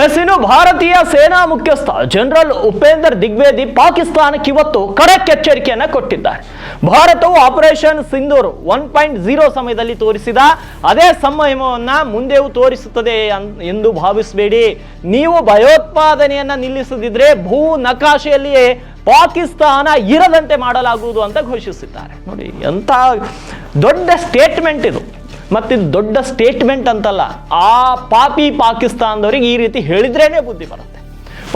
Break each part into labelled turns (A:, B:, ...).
A: S ಭಾರತೀಯ ಸೇನಾ ಮುಖ್ಯಸ್ಥ ಜನರಲ್ ಉಪೇಂದರ್ ದಿಗ್ವೇದಿ ಪಾಕಿಸ್ತಾನಕ್ಕೆ ಇವತ್ತು ಖಡಕ್ ಎಚ್ಚರಿಕೆಯನ್ನ ಕೊಟ್ಟಿದ್ದಾರೆ. ಭಾರತವು operation Sindoor one point zero ಸಮಯದಲ್ಲಿ ತೋರಿಸಿದ ಅದೇ ಸಂಯಮವನ್ನ ಮುಂದೆವು ತೋರಿಸುತ್ತದೆ ಎಂದು ಭಾವಿಸಬೇಡಿ. ನೀವು ಭಯೋತ್ಪಾದನೆಯನ್ನ ನಿಲ್ಲಿಸದಿದ್ರೆ ಭೂ ನಕಾಶೆಯಲ್ಲಿಯೇ ಪಾಕಿಸ್ತಾನ ಇರದಂತೆ ಮಾಡಲಾಗುವುದು ಅಂತ ಘೋಷಿಸಿದ್ದಾರೆ. ನೋಡಿ ಎಂತ ದೊಡ್ಡ ಸ್ಟೇಟ್ಮೆಂಟ್ ಇದು. ಮತ್ತಿದು ದೊಡ್ಡ ಸ್ಟೇಟ್ಮೆಂಟ್ ಅಂತಲ್ಲ, ಆ ಪಾಪಿ ಪಾಕಿಸ್ತಾನದವರಿಗೆ ಈ ರೀತಿ ಹೇಳಿದ್ರೇನೆ ಬುದ್ಧಿ ಬರುತ್ತೆ.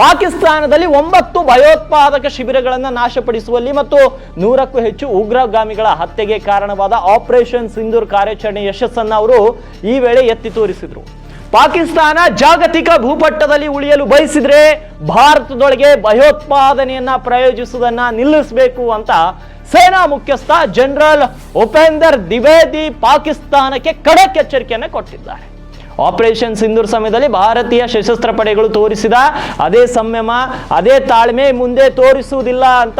A: ಪಾಕಿಸ್ತಾನದಲ್ಲಿ ಒಂಬತ್ತು ಭಯೋತ್ಪಾದಕ ಶಿಬಿರಗಳನ್ನು ನಾಶಪಡಿಸುವಲ್ಲಿ ಮತ್ತು ನೂರಕ್ಕೂ ಹೆಚ್ಚು ಉಗ್ರಗಾಮಿಗಳ ಹತ್ಯೆಗೆ ಕಾರಣವಾದ ಆಪರೇಷನ್ ಸಿಂಧೂರ್ ಕಾರ್ಯಾಚರಣೆ ಯಶಸ್ಸನ್ನು ಅವರು ಈ ವೇಳೆ ಎತ್ತಿ ತೋರಿಸಿದ್ರು. ಪಾಕಿಸ್ತಾನ ಜಾಗತಿಕ ಭೂಪಟ್ಟದಲ್ಲಿ ಉಳಿಯಲು ಬಯಸಿದ್ರೆ ಭಾರತದೊಳಗೆ ಭಯೋತ್ಪಾದನೆಯನ್ನ ಪ್ರಯೋಜಿಸುವುದನ್ನ ನಿಲ್ಲಿಸಬೇಕು ಅಂತ ಸೇನಾ ಮುಖ್ಯಸ್ಥ ಜನರಲ್ ಉಪೇಂದರ್ ದ್ವಿವೇದಿ ಪಾಕಿಸ್ತಾನಕ್ಕೆ ಖಡಕ್ ಎಚ್ಚರಿಕೆಯನ್ನು ಕೊಟ್ಟಿದ್ದಾರೆ ಆಪರೇಷನ್ ಸಿಂಧೂರ್ ಸಮಯದಲ್ಲಿ ಭಾರತೀಯ ಸಶಸ್ತ್ರ ಪಡೆಗಳು ತೋರಿಸಿದ ಅದೇ ಸಂಯಮ ಅದೇ ತಾಳ್ಮೆ ಮುಂದೆ ತೋರಿಸುವುದಿಲ್ಲ ಅಂತ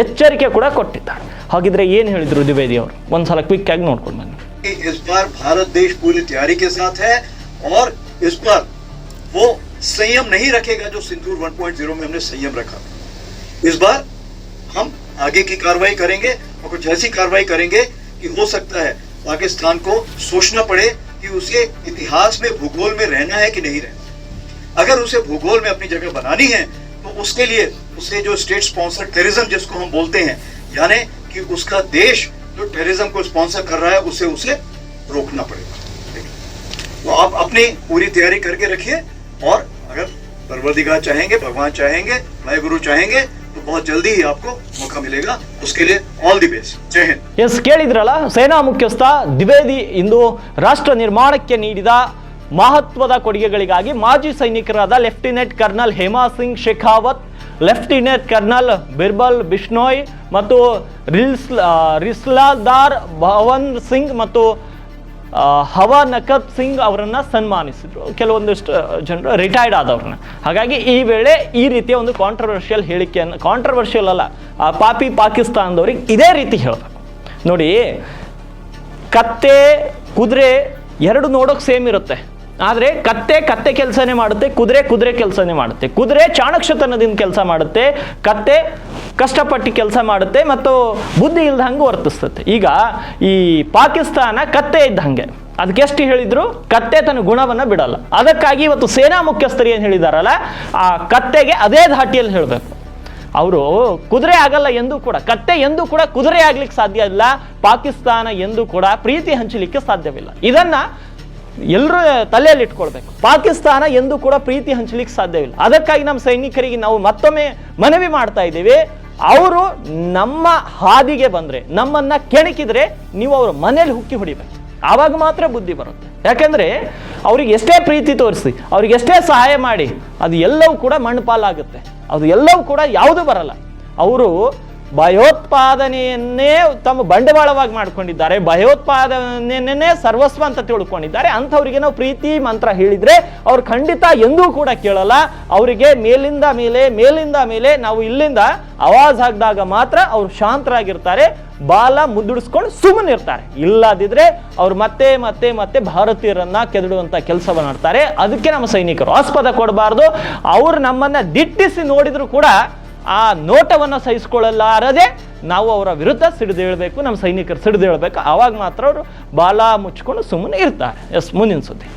A: ಎಚ್ಚರಿಕೆ ಕೂಡ ಕೊಟ್ಟಿದ್ದಾರೆ ಹಾಗಿದ್ರೆ ಏನು ಹೇಳಿದ್ರು ದ್ವಿವೇದಿ ಅವರು ಒಂದ್ಸಲ ಕ್ವಿಕ್ ಆಗಿ ನೋಡ್ಕೊಂಡು ಬನ್ನಿ
B: कि इस बार भारत देश पूरी तैयारी के साथ है और इस पर वो संयम नहीं रखेगा जो सिंदूर 1.0 में हमने संयम रखा इस बार हम आगे की कार्रवाई करेंगे और कुछ ऐसी कार्रवाई करेंगे कि हो सकता है पाकिस्तान को सोचना पड़े कि उसे इतिहास में, भूगोल में रहना है कि नहीं रहना अगर उसे भूगोल में अपनी जगह बनानी है तो उसके लिए उसे जो स्टेट स्पॉन्सर टेररिज्म जिसको हम बोलते हैं, यानी कि उसका देश जो टेररिज्म को स्पॉन्सर कर रहा है, उसे उसे रोकना पड़ेगा? तो आप अपनी पूरी तैयारी करके रखिए और अगर परवरदिगार चाहेंगे भगवान चाहेंगे भाई गुरु चाहेंगे तो बहुत जल्दी ही आपको मौका मिलेगा उसके लिए ऑल दी बेस्ट जय हिंद
A: ಎಸ್ ಕೇಳಿದ್ರಲ್ಲ ಸೇನಾ ಮುಖ್ಯಸ್ಥ ದ್ವಿವೇದಿ ಇಂದು ರಾಷ್ಟ್ರ ನಿರ್ಮಾಣಕ್ಕೆ ನೀಡಿದ ಮಹತ್ವದ ಕೊಡುಗೆಗಳಿಗಾಗಿ ಮಾಜಿ ಸೈನಿಕರಾದ lieutenant colonel Hema Singh Shekhawat lieutenant colonel Birbal Bishnoi ಮತ್ತು ರಿಲ್ಸ್ ಆ, ರಿಸ್ಲಾದಾರ್ ಭವನ್ ಸಿಂಗ್ ಮತ್ತು ಆ, ಹವಾ ನಕಬ್ ಸಿಂಗ್ ಅವರನ್ನ ಸನ್ಮಾನಿಸಿದ್ರು. ಕೆಲವೊಂದಿಷ್ಟು ಜನರು ರಿಟೈರ್ಡ್ ಆದವ್ರನ್ನ. ಹಾಗಾಗಿ ಈ ವೇಳೆ ಈ ರೀತಿಯ ಒಂದು ಕಾಂಟ್ರವರ್ಷಿಯಲ್ ಹೇಳಿಕೆಯನ್ನು ಕಾಂಟ್ರವರ್ಷಿಯಲ್ ಅಲ್ಲ ಪಾಪಿ ಪಾಕಿಸ್ತಾನದವ್ರಿಗೆ ಇದೇ ರೀತಿ ಹೇಳಬೇಕು. ನೋಡಿ, ಕತ್ತೆ, ಕುದುರೆ, ಎರಡು ನೋಡೋಕೆ ಸೇಮ್ ಇರುತ್ತೆ. ಆದರೆ ಕತ್ತೆ ಕತ್ತೆ ಕೆಲಸನೇ ಮಾಡುತ್ತೆ, ಕುದುರೆ ಕುದುರೆ ಕೆಲಸನೇ ಮಾಡುತ್ತೆ. ಕುದುರೆ ಚಾಣಕ್ಷತನದಿಂದ ಕೆಲಸ ಮಾಡುತ್ತೆ, ಕತ್ತೆ ಕಷ್ಟಪಟ್ಟು ಕೆಲಸ ಮಾಡುತ್ತೆ ಮತ್ತು ಬುದ್ಧಿ ಇಲ್ದಂಗೆ ವರ್ತಿಸ್ತದೆ. ಈಗ ಈ ಪಾಕಿಸ್ತಾನ ಕತ್ತೆ ಇದ್ದಂಗೆ ಅದಕ್ಕೆ ಎಷ್ಟು ಹೇಳಿದ್ರು? ಕತ್ತೆ ತನ್ನ ಗುಣವನ್ನು ಬಿಡಲ್ಲ. ಅದಕ್ಕಾಗಿ ಇವತ್ತು ಸೇನಾ ಮುಖ್ಯಸ್ಥರು ಏನು ಹೇಳಿದಾರಲ್ಲ, ಆ ಕತ್ತೆಗೆ ಅದೇ ಧಾಟಿಯಲ್ಲಿ ಹೇಳಬೇಕು. ಅವರು ಕುದುರೆ ಆಗಲ್ಲ ಎಂದು ಕೂಡ, ಕತ್ತೆ ಎಂದು ಕೂಡ ಕುದುರೆ ಆಗ್ಲಿಕ್ಕೆ ಸಾಧ್ಯ ಇಲ್ಲ, ಪಾಕಿಸ್ತಾನ ಎಂದು ಕೂಡ ಪ್ರೀತಿ ಹಂಚಲಿಕ್ಕೆ ಸಾಧ್ಯವಿಲ್ಲ. ಇದನ್ನ ಎಲ್ಲರೂ ತಲೆಯಲ್ಲಿ ಇಟ್ಕೊಳ್ಬೇಕು. ಪಾಕಿಸ್ತಾನ ಎಂದು ಕೂಡ ಪ್ರೀತಿ ಹಂಚಲಿಕ್ಕೆ ಸಾಧ್ಯವಿಲ್ಲ ಅದಕ್ಕಾಗಿ ನಮ್ಮ ಸೈನಿಕರಿಗೆ ನಾವು ಮತ್ತೊಮ್ಮೆ ಮನವಿ ಮಾಡ್ತಾ ಇದ್ದೀವಿ. ಅವರು ನಮ್ಮ ಹಾದಿಗೆ ಬಂದರೆ, ನಮ್ಮನ್ನ ಕೆಣಕಿದ್ರೆ ನೀವು ಅವ್ರ ಮನೇಲಿ ಹುಕ್ಕಿ ಹೊಡಿಬೇಕು. ಆವಾಗ ಮಾತ್ರ ಬುದ್ಧಿ ಬರುತ್ತೆ. ಯಾಕಂದ್ರೆ ಅವ್ರಿಗೆ ಎಷ್ಟೇ ಪ್ರೀತಿ ತೋರಿಸಿ ಅವ್ರಿಗೆ ಎಷ್ಟೇ ಸಹಾಯ ಮಾಡಿ, ಅದು ಎಲ್ಲವೂ ಕೂಡ ಮಣ್ಣು ಪಾಲಾಗುತ್ತೆ. ಅದು ಎಲ್ಲವೂ ಕೂಡ ಯಾವುದೂ ಬರಲ್ಲ. ಅವರು ಭಯೋತ್ಪಾದನೆಯನ್ನೇ ತಮ್ಮ ಬಂಡವಾಳವಾಗಿ ಮಾಡ್ಕೊಂಡಿದ್ದಾರೆ, ಭಯೋತ್ಪಾದನೆಯನ್ನೇ ಸರ್ವಸ್ವ ಅಂತ ತಿಳ್ಕೊಂಡಿದ್ದಾರೆ. ಅಂಥವರಿಗೆ ನಾವು ಪ್ರೀತಿ ಮಂತ್ರ ಹೇಳಿದರೆ ಅವ್ರು ಖಂಡಿತ ಎಂದೂ ಕೂಡ ಕೇಳಲ್ಲ. ಅವರಿಗೆ ಮೇಲಿಂದ ಮೇಲೆ ಮೇಲಿಂದ ಮೇಲೆ ನಾವು ಇಲ್ಲಿಂದ ಆವಾಜ್ ಹಾಕಿದಾಗ ಮಾತ್ರ ಅವ್ರು ಶಾಂತರಾಗಿರ್ತಾರೆ, ಬಾಲ ಮುದ್ದುಡಿಸ್ಕೊಂಡು ಸುಮ್ಮನಿರ್ತಾರೆ ಇಲ್ಲದಿದ್ರೆ ಅವ್ರು ಮತ್ತೆ ಮತ್ತೆ ಮತ್ತೆ ಭಾರತೀಯರನ್ನ ಕೆದಡುವಂತ ಕೆಲಸವನ್ನು ಮಾಡ್ತಾರೆ. ಅದಕ್ಕೆ ನಮ್ಮ ಸೈನಿಕರು ಆಸ್ಪದ ಕೊಡಬಾರ್ದು. ಅವ್ರು ನಮ್ಮನ್ನ ದಿಟ್ಟಿಸಿ ನೋಡಿದ್ರು ಕೂಡ ಆ ನೋಟವನ್ನು ಸಹಿಸ್ಕೊಳ್ಳಲಾರದೆ ನಾವು ಅವರ ವಿರುದ್ಧ ಸಿಡಿದೇಳಬೇಕು ನಮ್ಮ ಸೈನಿಕರು ಸಿಡಿದೇಳಬೇಕು ಆವಾಗ ಮಾತ್ರ ಅವರು ಬಾಲ ಮುಚ್ಕೊಂಡು ಸುಮ್ಮನೆ ಇರ್ತಾರೆ. ಎಸ್, ಮುಂದಿನ ಸುದ್ದಿ.